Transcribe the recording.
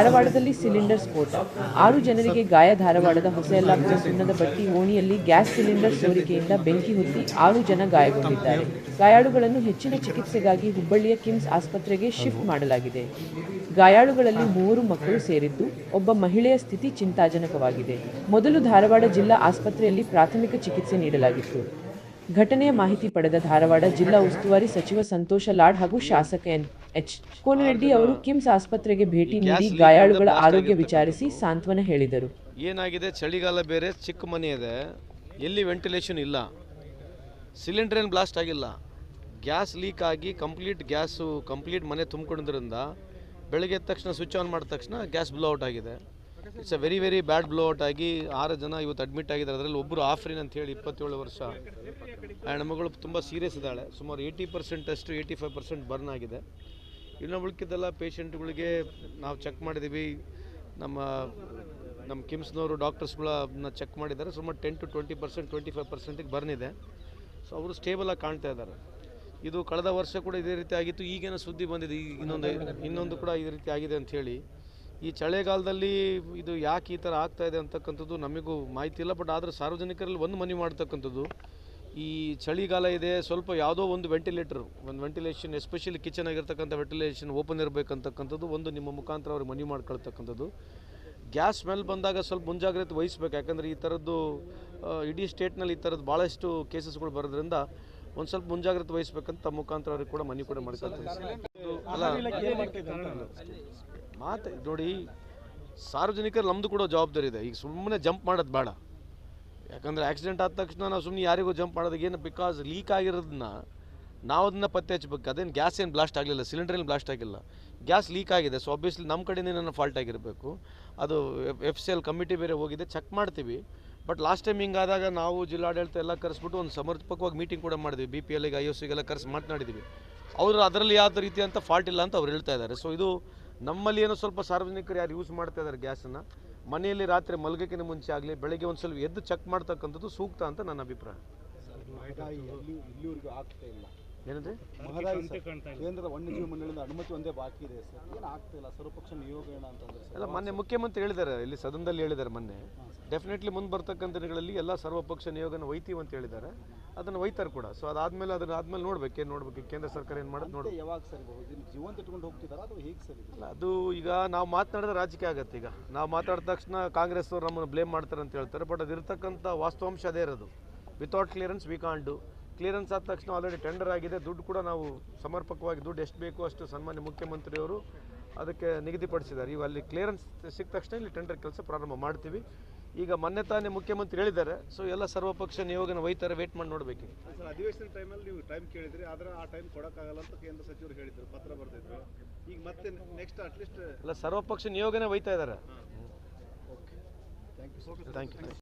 ಧಾರವಾಡದಲ್ಲಿ ಸಿಲಿಂಡರ್ ಸ್ಫೋಟ. ಆರು ಜನರಿಗೆ ಗಾಯ, ಧಾರವಾಡದ ಹೊಸಯಲ್ಲಾಪುರ ಸುಣ್ಣದ ಬಟ್ಟಿ, ಓಣಿಯಲ್ಲಿ ಗ್ಯಾಸ್ ಸಿಲಿಂಡರ್ ಸೋರಿಕೆಯಿಂದ ಬೆಂಕಿ ಹೊತ್ತಿ ಆರು ಜನ ಗಾಯಗೊಂಡಿದ್ದಾರೆ. ಗಾಯಾಳುಗಳನ್ನು ಹೆಚ್ಚಿನ ಚಿಕಿತ್ಸೆಗಾಗಿ ಹುಬ್ಬಳ್ಳಿಯ ಕಿಮ್ಸ್ ಆಸ್ಪತ್ರೆಗೆ ಶಿಫ್ಟ್ ಮಾಡಲಾಗಿದೆ. ಗಾಯಾಳುಗಳಲ್ಲಿ ಮೂವರು ಮಕ್ಕಳು ಸೇರಿದ್ದು, ಒಬ್ಬ ಮಹಿಳೆಯ ಸ್ಥಿತಿ ಚಿಂತಾಜನಕವಾಗಿದೆ. ಮೊದಲು ಧಾರವಾಡ ಜಿಲ್ಲಾ ಆಸ್ಪತ್ರೆಯಲ್ಲಿ ಪ್ರಾಥಮಿಕ ಚಿಕಿತ್ಸೆ ನೀಡಲಾಗಿತ್ತು. ಘಟನೆಯ ಮಾಹಿತಿ ಪಡೆದ ಧಾರವಾಡ ಜಿಲ್ಲಾ ಉಸ್ತುವಾರಿ ಸಚಿವ ಸಂತೋಷ ಲಾಡ್ ಹಾಗೂ ಶಾಸಕ ಎನ್ ಎಚ್ ಕೋನರೆಡ್ಡಿ ಅವರು ಕಿಮ್ಸ್ ಆಸ್ಪತ್ರೆಗೆ ಭೇಟಿ ನೀಡಿ ಗಾಯಾಳುಗಳ ಆರೋಗ್ಯ ವಿಚಾರಿಸಿ ಸಾಂತ್ವನ ಹೇಳಿದರು. ಏನಾಗಿದೆ? ಚಳಿಗಾಲ ಬೇರೆ ಚಿಕ್ಕ ಮನೆ ಇದೆ. ಎಲ್ಲಿ ವೆಂಟಿಲೇಷನ್ ಇಲ್ಲ. ಸಿಲಿಂಡರ್ ಏನು ಬ್ಲಾಸ್ಟ್ ಆಗಿಲ್ಲ. ಗ್ಯಾಸ್ ಲೀಕ್ ಆಗಿ ಕಂಪ್ಲೀಟ್ ಗ್ಯಾಸು ಕಂಪ್ಲೀಟ್ ಮನೆ ತುಂಬಿಕೊಂಡಿದ್ರಿಂದ ಬೆಳಗ್ಗೆ ತಕ್ಷಣ ಸ್ವಿಚ್ ಆನ್ ಮಾಡಿದ ತಕ್ಷಣ ಗ್ಯಾಸ್ ಬ್ಲೌಟ್ ಆಗಿದೆ. It's a very very bad blow out ಆಗಿ ಆರು ಜನ ಇವತ್ತು ಅಡ್ಮಿಟ್ ಆಗಿದ್ದಾರೆ. ಅದರಲ್ಲಿ ಒಬ್ಬರು ಆಫ್ರಿನ್ ಅಂತ ಹೇಳಿ ಇಪ್ಪತ್ತೇಳು ವರ್ಷ. ಹೆಣ್ಮಗಳು ತುಂಬ ಸೀರಿಯಸ್ ಇದ್ದಾಳೆ. ಸುಮಾರು ಏಯ್ಟಿ ಪರ್ಸೆಂಟ್ ಅಷ್ಟು ಏಯ್ಟಿ ಫೈವ್ ಪರ್ಸೆಂಟ್ ಬರ್ನ್ ಆಗಿದೆ. ಇನ್ನು ಉಳ್ಕಿದ್ದೆಲ್ಲ ಪೇಷೆಂಟ್ಗಳಿಗೆ ನಾವು ಚೆಕ್ ಮಾಡಿದ್ದೀವಿ. ನಮ್ಮ ನಮ್ಮ ಕಿಮ್ಸ್ನವರು ಡಾಕ್ಟರ್ಸ್ಗಳನ್ನ ಚೆಕ್ ಮಾಡಿದ್ದಾರೆ. ಸುಮಾರು ten to twenty percent twenty five ಪರ್ಸೆಂಟಿಗೆ burn ಇದೆ. ಸೊ ಅವರು ಸ್ಟೇಬಲಾಗಿ ಕಾಣ್ತಾ ಇದ್ದಾರೆ. ಇದು ಕಳೆದ ವರ್ಷ ಕೂಡ ಇದೇ ರೀತಿ ಆಗಿತ್ತು. ಈಗೇನೋ ಸುದ್ದಿ ಬಂದಿದೆ. ಈಗ ಇನ್ನೊಂದು ಇನ್ನೊಂದು ಕೂಡ ಇದೇ ರೀತಿ ಆಗಿದೆ ಅಂತ ಹೇಳಿ. ಈ ಚಳಿಗಾಲದಲ್ಲಿ ಇದು ಯಾಕೆ ಈ ಥರ ಆಗ್ತಾ ಇದೆ ಅಂತಕ್ಕಂಥದ್ದು ನಮಗೂ ಮಾಹಿತಿ ಇಲ್ಲ ಬಟ್ ಆದರೆ ಸಾರ್ವಜನಿಕರಲ್ಲಿ ಒಂದು ಮನವಿ ಮಾಡ್ತಕ್ಕಂಥದ್ದು ಈ ಚಳಿಗಾಲ ಇದೆ ಸ್ವಲ್ಪ ಯಾವುದೋ ಒಂದು ವೆಂಟಿಲೇಟರ್ ಒಂದು ವೆಂಟಿಲೇಷನ್ ಎಸ್ಪೆಷಲಿ ಕಿಚನ್ ಆಗಿರ್ತಕ್ಕಂಥ ವೆಂಟಿಲೇಷನ್ ಓಪನ್ ಇರಬೇಕಂತಕ್ಕಂಥದ್ದು ಒಂದು ನಿಮ್ಮ ಮುಖಾಂತರ ಅವ್ರಿಗೆ ಮನವಿ ಮಾಡ್ಕೊಳ್ತಕ್ಕಂಥದ್ದು ಗ್ಯಾಸ್ ಸ್ಮೆಲ್ ಬಂದಾಗ ಸ್ವಲ್ಪ ಮುಂಜಾಗ್ರತೆ ವಹಿಸ್ಬೇಕು ಯಾಕಂದರೆ ಈ ಥರದ್ದು ಇಡೀ ಸ್ಟೇಟ್ನಲ್ಲಿ ಈ ಥರದ್ದು ಭಾಳಷ್ಟು ಕೇಸಸ್ಗಳು ಬರೋದ್ರಿಂದ ಒಂದು ಸ್ವಲ್ಪ ಮುಂಜಾಗ್ರತೆ ವಹಿಸ್ಬೇಕಂತ ಮುಖಾಂತರ ಅವ್ರಿಗೆ ಕೂಡ ಮನವಿ ಕೂಡ ಮಾಡ್ಕೊಳ್ತಾರೆ ಅಲ್ಲ ಮಾತು, ನೋಡಿ, ಸಾರ್ವಜನಿಕರು ನಮ್ಮದು ಕೂಡ ಜವಾಬ್ದಾರಿ ಇದೆ. ಈಗ ಸುಮ್ಮನೆ ಜಂಪ್ ಮಾಡೋದು ಬೇಡ. ಯಾಕಂದರೆ ಆಕ್ಸಿಡೆಂಟ್ ಆದ ತಕ್ಷಣ ನಾವು ಸುಮ್ಮನೆ ಯಾರಿಗೂ ಜಂಪ್ ಮಾಡೋದಕ್ಕೆ ಏನು ಬಿಕಾಸ್ ಲೀಕ್ ಆಗಿರೋದನ್ನ ನಾವು ಅದನ್ನ ಪತ್ತೆ ಹಚ್ಬೇಕು. ಅದೇನು ಗ್ಯಾಸ್ ಏನು ಬ್ಲಾಸ್ಟ್ ಆಗಲಿಲ್ಲ ಸಿಲಿಂಡರ್ ಏನು ಬ್ಲಾಸ್ಟ್ ಆಗಿಲ್ಲ. ಗ್ಯಾಸ್ ಲೀಕ್ ಆಗಿದೆ ಸೊ ಆಬ್ವಿಯಸ್ಲಿ ನಮ್ಮ ಕಡೆಯಿಂದ ಫಾಲ್ಟ್ ಆಗಿರಬೇಕು. ಅದು ಎಫ್ ಸಿ ಎಲ್ ಕಮಿಟಿ ಬೇರೆ ಹೋಗಿದೆ ಚೆಕ್ ಮಾಡ್ತೀವಿ. ಬಟ್ ಲಾಸ್ಟ್ ಟೈಮ್ ಹಿಂಗಾದಾಗ ನಾವು ಜಿಲ್ಲಾಡಳಿತ ಎಲ್ಲ ಕರೆಸ್ಬಿಟ್ಟು ಒಂದು ಸಮರ್ಪಕವಾಗಿ ಮೀಟಿಂಗ್ ಕೂಡ ಮಾಡಿದ್ವಿ. ಬಿ ಪಿ ಎಲ್ಗೆ ಐ ಎಸ್ ಸಿಗೆಲ್ಲ ಕರೆಸಿ ಮಾತನಾಡಿದ್ವಿ. ಅವರು ಅದರಲ್ಲಿ ಯಾವುದೇ ರೀತಿ ಅಂತ ಫಾಲ್ಟ್ ಇಲ್ಲ ಅಂತ ಅವ್ರು ಹೇಳ್ತಾ ಇದ್ದಾರೆ. ಸೊ ಇದು ನಮ್ಮಲ್ಲಿ ಏನೋ ಸ್ವಲ್ಪ ಸಾರ್ವಜನಿಕರು ಯಾರು ಯೂಸ್ ಮಾಡ್ತಾ ಇದ್ದಾರೆ ಗ್ಯಾಸನ್ನು ಮನೆಯಲ್ಲಿ ರಾತ್ರಿ ಮಲಗಕ್ಕಿಂತ ಮುಂಚೆ ಆಗಲಿ ಬೆಳಗ್ಗೆ ಒಂದು ಸ್ವಲ್ಪ ಎದ್ದು ಚೆಕ್ ಮಾಡ್ತಕ್ಕಂಥದ್ದು ಸೂಕ್ತ ಅಂತ ನನ್ನ ಅಭಿಪ್ರಾಯ. ಏನಂದ್ರೆ ಮಹದಾಯಿ ಸರ್, ಕೇಂದ್ರದ ವನ್ಯಜೀವಿ ಮಂಡಳಿಯಿಂದ ಅನುಮತಿ ಒಂದೇ ಬಾಕಿ ಇದೆ ಸರ್. ಏನು ಆಗ್ತಾ ಇಲ್ಲ? ಸರ್ವಪಕ್ಷ ನಿಯೋಗ ಏನ ಅಂತಂದ್ರೆ ಸರ್? ಅಲ್ಲ ಮೊನ್ನೆ ಮುಖ್ಯಮಂತ್ರಿ ಹೇಳಿದ್ದಾರೆ ಇಲ್ಲಿ ಸದನದಲ್ಲಿ ಹೇಳಿದ್ದಾರೆ ಮೊನ್ನೆ. ಡೆಫಿನೆಟ್ಲಿ ಮುಂದೆ ಬರ್ತಕ್ಕಂಥ ದಿನಗಳಲ್ಲಿ ಎಲ್ಲ ಸರ್ವಪಕ್ಷ ನಿಯೋಗನ ಒಯ್ತೀವಿ ಅಂತ ಹೇಳಿದ್ದಾರೆ. ಅದನ್ನು ಒಯ್ತಾರೆ ಕೂಡ. ಸೊ ಅದಾದ್ಮೇಲೆ ಅದನ್ನ ಆದ್ಮೇಲೆ ನೋಡ್ಬೇಕು ಏನು ನೋಡ್ಬೇಕು ಕೇಂದ್ರ ಸರ್ಕಾರ ಏನು ಮಾಡೋದು ನೋಡ್ಬೇಕು. ಮತ್ತೆ ಯಾವಾಗ ಸರ್ ಜೀವಂತ ಇಟ್ಕೊಂಡು ಹೋಗ್ತಿದಾರಾ ಅದು ಹೇಗೆ ಸರ್ ಇದು? ಅಲ್ಲ ಅದು ಈಗ ನಾವು ಮಾತನಾಡಿದ್ರೆ ರಾಜಕೀಯ ಆಗತ್ತೆ ಈಗ. ನಾವು ಮಾತಾಡಿದ ತಕ್ಷಣ ಕಾಂಗ್ರೆಸ್ ಅವರು ನಮ್ಮನ್ನು ಬ್ಲೇಮ್ ಮಾಡ್ತಾರೆ ಅಂತ ಹೇಳ್ತಾರೆ. ಬಟ್ ಅದಿರ್ತಕ್ಕಂಥ ವಾಸ್ತವಾಂಶ ಅದೇ ಇರೋದು. Without clearance we can't do clearance ಆದ ತಕ್ಷಣ ಆಲ್ರೆಡಿ ಟೆಂಡರ್ ಆಗಿದೆ. ದುಡ್ಡು ಕೂಡ ನಾವು ಸಮರ್ಪಕವಾಗಿ ದುಡ್ಡು ಎಷ್ಟು ಬೇಕೋ ಅಷ್ಟು ಸನ್ಮಾನ್ಯ ಮುಖ್ಯಮಂತ್ರಿಯವರು ಅದಕ್ಕೆ ನಿಗದಿಪಡಿಸಿದ್ದಾರೆ. ಇವು ಅಲ್ಲಿ ಕ್ಲಿಯರೆನ್ಸ್ ಸಿಕ್ಕ ತಕ್ಷಣ ಇಲ್ಲಿ ಟೆಂಡರ್ ಕೆಲಸ ಪ್ರಾರಂಭ ಮಾಡ್ತೀವಿ. ಈಗ ಮೊನ್ನೆ ತಾನೇ ಮುಖ್ಯಮಂತ್ರಿ ಹೇಳಿದ್ದಾರೆ. ಸೊ ಎಲ್ಲ ಸರ್ವಪಕ್ಷ ನಿಯೋಗನ ವೈತಾರೆ ವೇಟ್ ಮಾಡಿ ನೋಡಬೇಕು. ಅಧಿವೇಶನ ಟೈಮಲ್ಲಿ ನೀವು ಟೈಮ್ ಕೇಳಿದ್ರಿ. ಆದರೆ ಆ ಟೈಮ್ ಕೊಡೋಕ್ಕಾಗಲ್ಲ ಅಂತ ಕೇಂದ್ರ ಸಚಿವರು ಹೇಳಿದ್ರು. ಪತ್ರ ಬರ್ತಿದ್ರು ಈಗ ಮತ್ತೆ ನೆಕ್ಸ್ಟ್ ಅಟ್ಲೀಸ್ಟ್ ಎಲ್ಲ ಸರ್ವಪಕ್ಷ ನಿಯೋಗನೇ ಒಯ್ತಾ ಇದ್ದಾರೆ. Thank you thank you